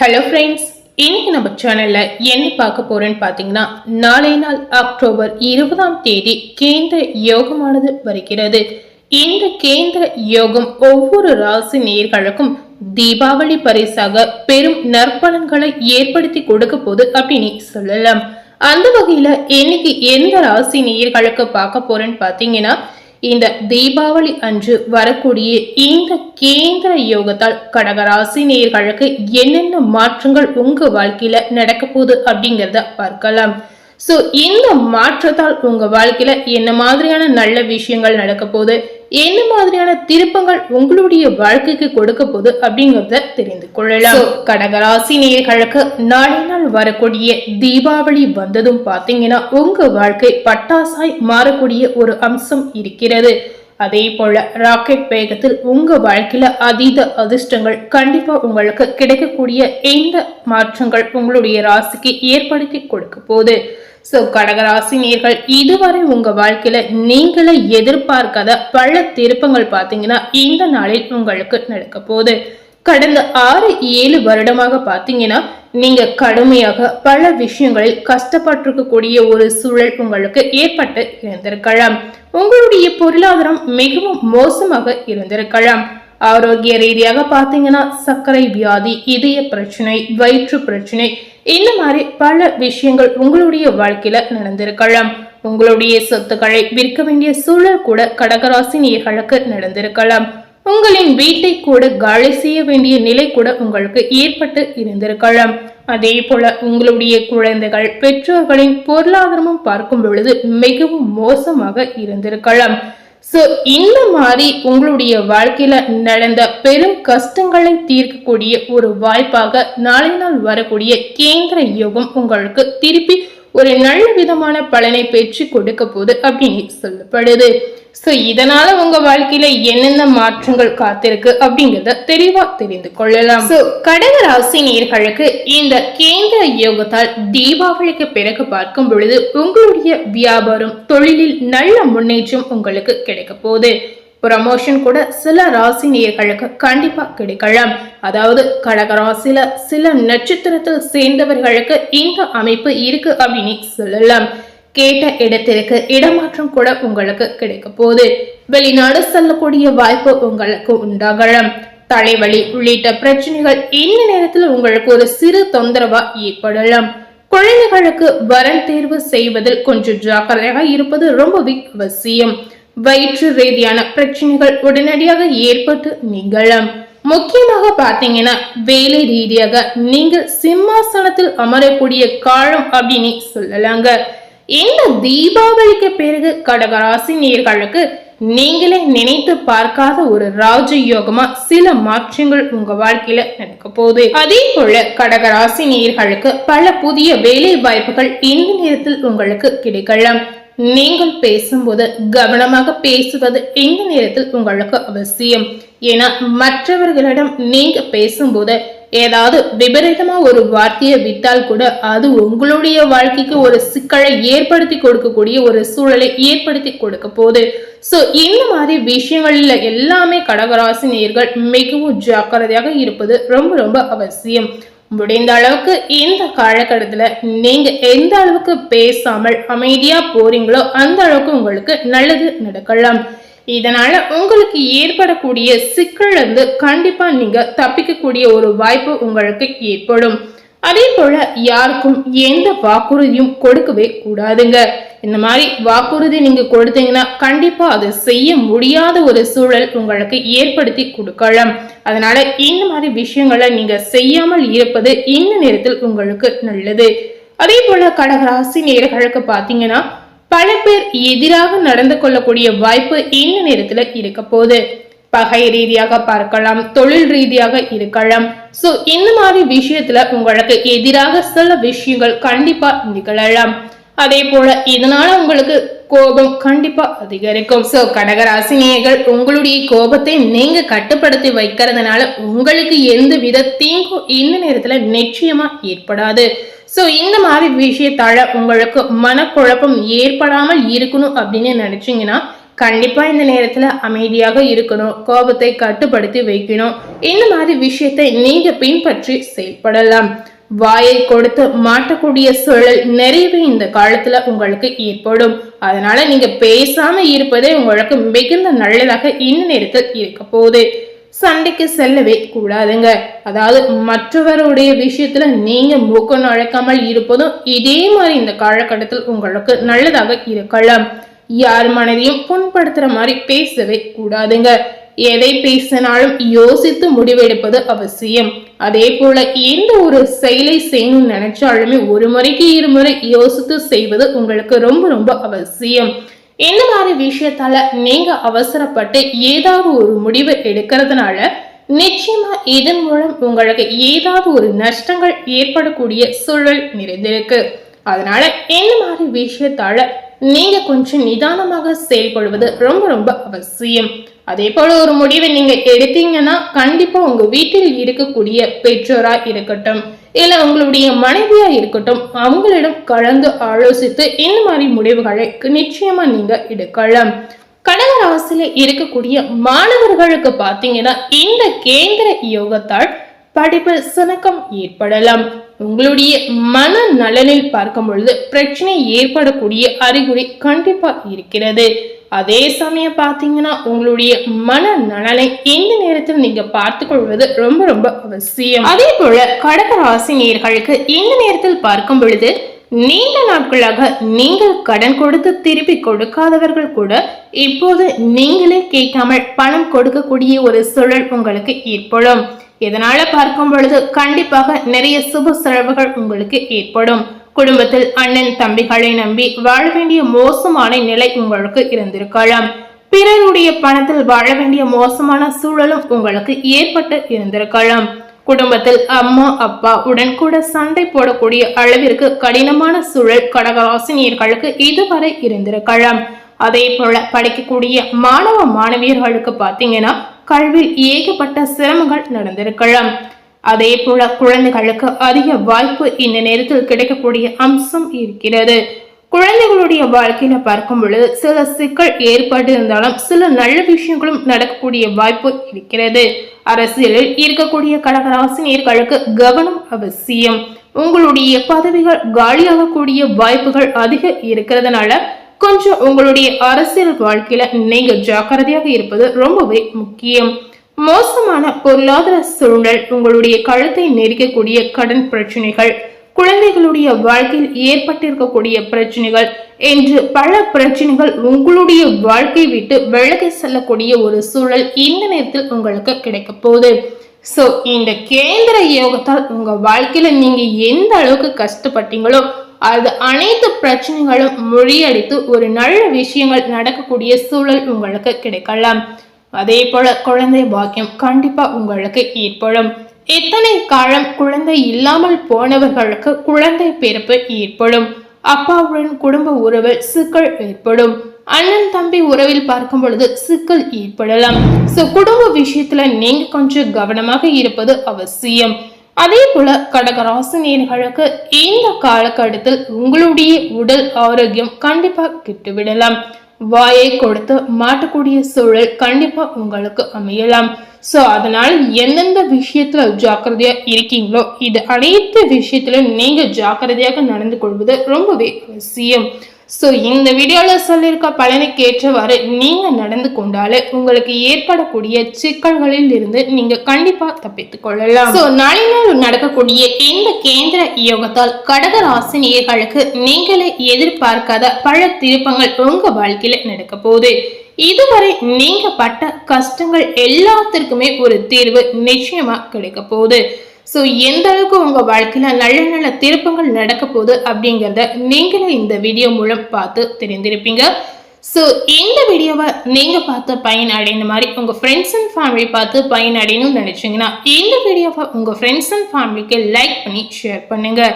Hello friends இன்னைக்கு நம்ம சேனல்ல என்ன பார்க்க போறேன்னு பார்த்தீங்கன்னா நாளை நாள் அக்டோபர் இருபதாம் தேதி கேந்திர யோகமானது வருகிறது. இந்த கேந்திர யோகம் ஒவ்வொரு ராசி நேர்களுக்கும் தீபாவளி பரிசாக பெரும் நற்பலன்களை ஏற்படுத்தி கொடுக்க போகுது அப்படின்னு சொல்லலாம். அந்த வகையில இன்னைக்கு எந்த ராசி நேர்களுக்கு பார்க்க போறேன்னு பார்த்தீங்கன்னா இந்த தீபாவளி அன்று வரக்கூடிய இந்த கேந்திர யோகத்தால் கடகராசி நேர்களுக்கு என்னென்ன மாற்றங்கள் உங்க வாழ்க்கையில நடக்க போகுது அப்படிங்கிறத பார்க்கலாம். சோ இந்த மாற்றத்தால் உங்க வாழ்க்கையில என்ன மாதிரியான நல்ல விஷயங்கள் நடக்க போகுது? என்ன மாதிரியான திருப்பங்கள் உங்களுடைய வாழ்க்கைக்கு கொடுக்க போகுது அப்படிங்கறத தெரிந்து கொள்ளலாம். கடகராசி நேர்களுக்கு நாளை நாள் வரக்கூடிய தீபாவளி வந்ததும் பாத்தீங்கன்னா உங்க வாழ்க்கை பட்டாசாய் மாறக்கூடிய ஒரு அம்சம் இருக்கிறது. அதே போல ராக்கெட் வேகத்தில் உங்க வாழ்க்கையில அதீத அதிர்ஷ்டங்கள் கண்டிப்பா உங்களுக்கு கிடைக்கக்கூடிய இந்த மாற்றங்கள் உங்களுடைய ராசிக்கு ஏற்படுத்தி கொடுக்க போகுது? ஸோ கடகராசினியர்கள் இதுவரை உங்கள் வாழ்க்கையில் நீங்களே எதிர்பார்க்காத பல திருப்பங்கள் பார்த்தீங்கன்னா இந்த நாளில் உங்களுக்கு நடக்க போகுது. கடந்த ஆறு ஏழு வருடமாக பார்த்தீங்கன்னா நீங்க கடுமையாக பல விஷயங்களில் கஷ்டப்பட்டிருக்கக்கூடிய ஒரு சூழல் உங்களுக்கு ஏற்பட்டு இருந்திருக்கலாம். உங்களுடைய பொருளாதாரம் மிகவும் மோசமாக இருந்திருக்கலாம். ஆரோக்கிய ரீதியாக பார்த்தீங்கன்னா சர்க்கரை வியாதி இதய பிரச்சனை வயிற்று பிரச்சனை இந்த மாதிரி பல விஷயங்கள் உங்களுடைய வாழ்க்கையில நடந்திருக்கலாம். உங்களுடைய சொத்துக்களை விற்க வேண்டிய சூழல் கூட கடகராசி நேர்களுக்கு நடந்திருக்கலாம். உங்களின் வீட்டை கூட காலி செய்ய வேண்டிய நிலை கூட உங்களுக்கு ஏற்பட்டு இருந்திருக்கலாம். அதே போல உங்களுடைய குழந்தைகள் பெற்றோர்களின் பொருளாதாரமும் பார்க்கும் பொழுது மிகவும் மோசமாக இருந்திருக்கலாம். ஸோ இந்த மாதிரி உங்களுடைய வாழ்க்கையில் நடந்த பெரும் கஷ்டங்களை தீர்க்கக்கூடிய ஒரு வாய்ப்பாக நாளை நாள் வரக்கூடிய கேந்திர யோகம் உங்களுக்கு திருப்பி ஒரு நல்ல விதமான பலனை பெற்று கொடுக்க போகுது அப்படின்னு சொல்லப்படுது. ஸோ இதனால உங்க வாழ்க்கையில என்னென்ன மாற்றங்கள் காத்திருக்கு அப்படிங்கிறத தெளிவா தெரிந்து கொள்ளலாம். ஸோ கடக ராசி நேர்களுக்கு இந்த கேந்திர யோகத்தால் தீபாவளிக்கு பிறகு பார்க்கும் பொழுது உங்களுடைய வியாபாரம் தொழிலில் நல்ல முன்னேற்றம் உங்களுக்கு கிடைக்க போகுது. ப்ரமோஷன் கூட சில ராசி நேர்களுக்கு கண்டிப்பா கிடைக்கலாம். அதாவது கடக ராசியில சில நட்சத்திரத்தில் சேர்ந்தவர்களுக்கு இந்த அமைப்பு இருக்கு அப்படின்னு சொல்லலாம். கேட்ட இடத்திற்கு இடமாற்றம் கூட உங்களுக்கு கிடைக்க போகுது. வெளிநாடு செல்லக்கூடிய வாய்ப்பு உங்களுக்கு உண்டாகலாம். தலைவலி உள்ளிட்ட பிரச்சனைகள் இந்த நேரத்தில் உங்களுக்கு ஒரு சிறு தொந்தரவா ஏற்படலாம். குழந்தைகளுக்கு வரன் தேர்வு செய்வதில் கொஞ்சம் ஜாக்கிரதையாக இருப்பது ரொம்பவே அவசியம். வயிற்று ரீதியான பிரச்சனைகள் உடனடியாக ஏற்பட்டு நிகழும். முக்கியமாக பார்த்தீங்கன்னா வேலை ரீதியாக நீங்கள் சிம்மாசனத்தில் அமரக்கூடிய காலம் அப்படின்னு சொல்லலாங்க. இந்த தீபாவளிக்கு பிறகு கடகராசி நேர்களுக்கு நீங்களே நினைத்து பார்க்காத ஒரு ராஜ யோகமா சில மாற்றங்கள் உங்க வாழ்க்கையில நடக்க போகுது. அதே போல கடகராசி நேர்களுக்கு பல புதிய வேலை வாய்ப்புகள் இந்த நேரத்தில் உங்களுக்கு கிடைக்கலாம். நீங்கள் பேசும்போது கவனமாக பேசுவது இந்த நேரத்தில் உங்களுக்கு அவசியம்? ஏன்னா மற்றவர்களிடம் நீங்க பேசும்போது ஏதாவது விபரீதமா ஒரு வார்த்தையை விட்டால் கூட அது உங்களுடைய வாழ்க்கைக்கு ஒரு சிக்கலை ஏற்படுத்தி கொடுக்கக்கூடிய ஒரு சூழலை ஏற்படுத்தி கொடுக்க போகுது. ஸோ இந்த மாதிரி விஷயங்கள்ல எல்லாமே கடகராசி நேர்கள் மிகவும் ஜாக்கிரதையாக இருப்பது ரொம்ப ரொம்ப அவசியம். முடிந்த அளவுக்கு இந்த காலகட்டத்தில் நீங்கள் எந்த அளவுக்கு பேசாமல் அமைதியாக போறீங்களோ அந்த அளவுக்கு உங்களுக்கு நல்லது நடக்கலாம். இதனால உங்களுக்கு ஏற்படக்கூடிய சிக்கல் வந்து கண்டிப்பா நீங்க தப்பிக்கக்கூடிய ஒரு வாய்ப்பு உங்களுக்கு ஏற்படும். அதே போல யாருக்கும் எந்த வாக்குறுதியும் கொடுக்கவே கூடாதுங்க. இந்த மாதிரி வாக்குறுதி நீங்க கொடுத்தீங்கன்னா கண்டிப்பா அதை செய்ய முடியாத ஒரு சூழல் உங்களுக்கு ஏற்படுத்தி கொடுக்கலாம். அதனால இந்த மாதிரி விஷயங்களை நீங்க செய்யாமல் இருப்பது இந்த நேரத்தில் உங்களுக்கு நல்லது. அதே போல கடகராசி நேர்களுக்கு பாத்தீங்கன்னா பல பேர் எதிராக நடந்து கொள்ளக்கூடிய வாய்ப்பு இந்த நேரத்துல இருக்க போகுது. பகை ரீதியாக பார்க்கலாம் தொழில் ரீதியாக இருக்கலாம். சோ இந்த மாதிரி விஷயத்துல உங்களுக்கு எதிராக சில விஷயங்கள் கண்டிப்பா நிகழலாம். அதே போல இதனால உங்களுக்கு கோபம் கண்டிப்பா அதிகரிக்கும். சோ கடகராசினியர்கள் உங்களுடைய கோபத்தை நீங்க கட்டுப்படுத்தி வைக்கிறதுனால உங்களுக்கு எந்த வித தீங்கும் இந்த நேரத்துல நிச்சயமா ஏற்படாது. சோ இந்த மாதிரி விஷயத்தால உங்களுக்கு மனக்குழப்பம் ஏற்படாமல் இருக்கணும் அப்படின்னு நினைச்சீங்கன்னா கண்டிப்பா இந்த நேரத்துல அமைதியாக இருக்கணும் கோபத்தை கட்டுப்படுத்தி வைக்கணும். இந்த மாதிரி விஷயத்தை நீங்க பின்பற்றி செயல்படலாம். வாயை கொடுத்து மாட்டக்கூடிய சூழல் நிறையவே இந்த காலத்துல உங்களுக்கு ஏற்படும். அதனால நீங்க பேசாம இருப்பதே உங்களுக்கு மிகுந்த நல்லதாக இந்த நேரத்தில் இருக்க போகுது. சண்டைக்கு செல்லவே கூடாதுங்க. அதாவது மற்றவருடைய விஷயத்துல நீங்க மூக்க நுழைக்காமல் இருப்பதும் இதே மாதிரி இந்த காலகட்டத்தில் உங்களுக்கு நல்லதாக இருக்கலாம். யார் மனதையும் புண்படுத்துற மாதிரி பேசவே கூடாதுங்க. எதை பேசினாலும் யோசித்து முடிவெடுப்பது அவசியம். அதே போல எந்த ஒரு செயலை செய்யணும்னு நினைச்சாலுமே ஒரு முறைக்கு இருமுறை யோசித்து செய்வது உங்களுக்கு ரொம்ப ரொம்ப அவசியம். இந்த மாதிரி விஷயத்தால நீங்க அவசரப்பட்டு ஏதாவது ஒரு முடிவு எடுக்கிறதுனால நிச்சயமா இதன் மூலம் உங்களுக்கு ஏதாவது ஒரு நஷ்டங்கள் ஏற்படக்கூடிய சூழல் நிறைந்திருக்கு. அதனால இந்த மாதிரி விஷயத்தால நீங்க கொஞ்சம் நிதானமாக செயல்படுவது ரொம்ப ரொம்ப அவசியம். அதே போல ஒரு முடிவை நீங்க எடுத்தீங்கன்னா கண்டிப்பா உங்க வீட்டில் இருக்கக்கூடிய பெற்றோரா இருக்கட்டும் இல்ல உங்களுடைய மனைவியா இருக்கட்டும் அவங்களிடம் கலந்து ஆலோசித்து இந்த மாதிரி முடிவுகளை நிச்சயமா நீங்க எடுக்கலாம். கடகராசியில இருக்கக்கூடிய மாணவர்களுக்கு பாத்தீங்கன்னா இந்த கேந்திர யோகத்தால் படிப்பில் சுணக்கம் ஏற்படலாம். உங்களுடைய மன நலனில் பார்க்கும் பொழுது பிரச்சனை ஏற்படக்கூடிய அறிகுறி கண்டிப்பா இருக்கிறது. அதே சமயம் பார்த்தீங்கன்னா உங்களுடைய மன நலனை இந்த நேரத்தில் நீங்க பார்த்து கொள்வது ரொம்ப ரொம்ப அவசியம். அதே போல கடக ராசி நேர்களுக்கு இந்த நேரத்தில் பார்க்கும் பொழுது நீண்ட நாட்களாக நீங்கள் கடன் கொடுத்து திருப்பி கொடுக்காதவர்கள் கூட இப்போது நீங்களே கேட்காமல் பணம் கொடுக்கக்கூடிய ஒரு சூழல் உங்களுக்கு ஏற்படும். இதனால பார்க்கும் பொழுது கண்டிப்பாக நிறைய சுப செலவுகள் உங்களுக்கு ஏற்படும். குடும்பத்தில் அண்ணன் தம்பிகளை நம்பி வாழ வேண்டிய மோசமான நிலை உங்களுக்கு இருந்திருக்கலாம். பிறருடைய பணத்தில் வாழ வேண்டிய மோசமான சூழலும் உங்களுக்கு ஏற்பட்டு இருந்திருக்கலாம். குடும்பத்தில் அம்மா அப்பா உடன் கூட சண்டை போடக்கூடிய அளவிற்கு கடினமான சூழல் கடகராசினியர்களுக்கு இதுவரை இருந்திருக்கலாம். அதே போல படிக்கக்கூடிய மாணவ மாணவியர்களுக்கு பாத்தீங்கன்னா கல்வியில் ஏகப்பட்ட சிரமங்கள் நடந்திருக்கலாம். அதே போல குழந்தைகளுக்கு அதிக வாய்ப்பு இந்த நேரத்தில் கிடைக்கக்கூடிய அம்சம் இருக்கிறது. குழந்தைகளுடைய வாழ்க்கையில பார்க்கும் பொழுது சில சிக்கல் ஏற்பட்டிருந்தாலும் சில நல்ல விஷயங்களும் நடக்கக்கூடிய வாய்ப்பு இருக்கிறது. அரசியலில் இருக்கக்கூடிய கடகராசினியர்களுக்கு கவனம் அவசியம். உங்களுடைய பதவிகள் காலியாகக்கூடிய வாய்ப்புகள் அதிக இருக்கிறதுனால கொஞ்சம் உங்களுடைய அரசியல் வாழ்க்கையில நீங்க ஜாக்கிரதையாக இருப்பது ரொம்பவே முக்கியம். மோசமான பொருளாதார சூழல் உங்களுடைய கழுத்தை நெரிக்கக்கூடிய கடன் பிரச்சனைகள் குழந்தைகளுடைய வாழ்க்கையில் ஏற்பட்டிருக்கக்கூடிய பிரச்சனைகள் என்று பல பிரச்சனைகள் உங்களுடைய வாழ்க்கை விட்டு விலகி செல்லக்கூடிய ஒரு சூழல் இந்த நேரத்தில் உங்களுக்கு கிடைக்க போகுது. ஸோ இந்த கேந்திர யோகத்தால் உங்க வாழ்க்கையில நீங்க எந்த அளவுக்கு கஷ்டப்பட்டீங்களோ அது அனைத்து பிரச்சனைகளும் மொழியடித்து ஒரு நல்ல விஷயங்கள் நடக்கக்கூடிய சூழல் உங்களுக்கு கிடைக்கலாம். அதே போல குழந்தை பாக்கியம் கண்டிப்பா உங்களுக்கு ஏற்படும். எத்தனை காலம் குழந்தை இல்லாமல் போனவர்களுக்கு குழந்தை பிறப்பு ஏற்படும்? அப்பாவுடன் குடும்ப உறவில் சிக்கல் ஏற்படும். அண்ணன் தம்பி உறவில் பார்க்கும் பொழுது சிக்கல் ஏற்படலாம். சோ குடும்ப விஷயத்துல நீங்க கொஞ்சம் கவனமாக இருப்பது அவசியம். அதே போல கடகராசினியர்களுக்கு இந்த காலகட்டத்தில் உங்களுடைய உடல் ஆரோக்கியம் கண்டிப்பா கிட்டுவிடலாம். வாயை கொடுத்து மாட்டக்கூடிய சூழல் கண்டிப்பா உங்களுக்கு அமையலாம். சோ அதனால எந்தெந்த விஷயத்துல ஜாக்கிரதையா இருக்கீங்களோ இது அனைத்து விஷயத்திலும் நீங்க ஜாக்கிரதையாக நடந்து கொள்வது ரொம்பவே அவசியம். ஸோ இந்த வீடியோவில் சொல்லியிருக்க பலனுக்கு ஏற்றவாறு நீங்கள் நடந்து கொண்டாலே உங்களுக்கு ஏற்படக்கூடிய சிக்கல்களில் இருந்து நீங்கள் கண்டிப்பாக தப்பித்துக் கொள்ளலாம். ஸோ நாளை நாள் நடக்கக்கூடிய இந்த கேந்திர யோகத்தால் கடக ராசினியர்களுக்கு நீங்களே எதிர்பார்க்காத பல திருப்பங்கள் உங்க வாழ்க்கையில நடக்க போகுது. இதுவரை நீங்க பட்ட கஷ்டங்கள் எல்லாத்திற்குமே ஒரு தீர்வு நிச்சயமா கிடைக்க போகுது. ஸோ எந்த அளவுக்கு உங்கள் வாழ்க்கையில் நல்ல நல்ல திருப்பங்கள் நடக்க போகுது அப்படிங்கிறத நீங்களும் இந்த வீடியோ மூலம் பார்த்து தெரிந்திருப்பீங்க. ஸோ இந்த வீடியோவை நீங்கள் பார்த்து பயன் அடைந்த மாதிரி உங்கள் ஃப்ரெண்ட்ஸ் அண்ட் ஃபேமிலி பார்த்து பயன் அடையணும்னு நினச்சிங்கன்னா இந்த வீடியோவை உங்கள் ஃப்ரெண்ட்ஸ் அண்ட் ஃபேமிலிக்கு லைக் பண்ணி ஷேர் பண்ணுங்கள்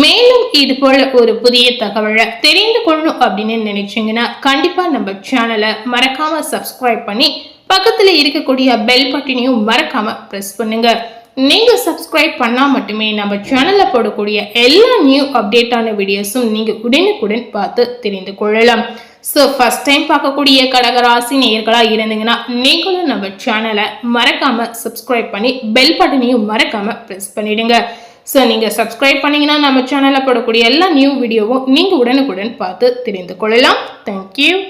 மேலும் இது போல ஒரு புதிய தகவலை தெரிந்து கொள்ளணும் அப்படின்னு நினைச்சிங்கன்னா கண்டிப்பாக நம்ம சேனலை மறக்காமல் சப்ஸ்கிரைப் பண்ணி பக்கத்தில் இருக்கக்கூடிய பெல் பட்டினையும் மறக்காமல் ப்ரெஸ் பண்ணுங்கள் நீங்கள் சப்ஸ்கிரைப் பண்ணால் மட்டுமே நம்ம சேனலில் போடக்கூடிய எல்லா நியூ அப்டேட்டான வீடியோஸும் நீங்கள் உடனுக்குடன் பார்த்து தெரிந்து கொள்ளலாம். ஸோ ஃபர்ஸ்ட் டைம் பார்க்கக்கூடிய கடகராசி நேயர்களாக இருந்தீங்கன்னா நீங்களும் நம்ம சேனலை மறக்காமல் சப்ஸ்கிரைப் பண்ணி பெல் பட்டனையும் மறக்காமல் ப்ரெஸ் பண்ணிவிடுங்க ஸோ நீங்கள் சப்ஸ்கிரைப் பண்ணிங்கன்னா நம்ம சேனலில் போடக்கூடிய எல்லா நியூ வீடியோவும் நீங்கள் உடனுக்குடன் பார்த்து தெரிந்து கொள்ளலாம். தேங்க்யூ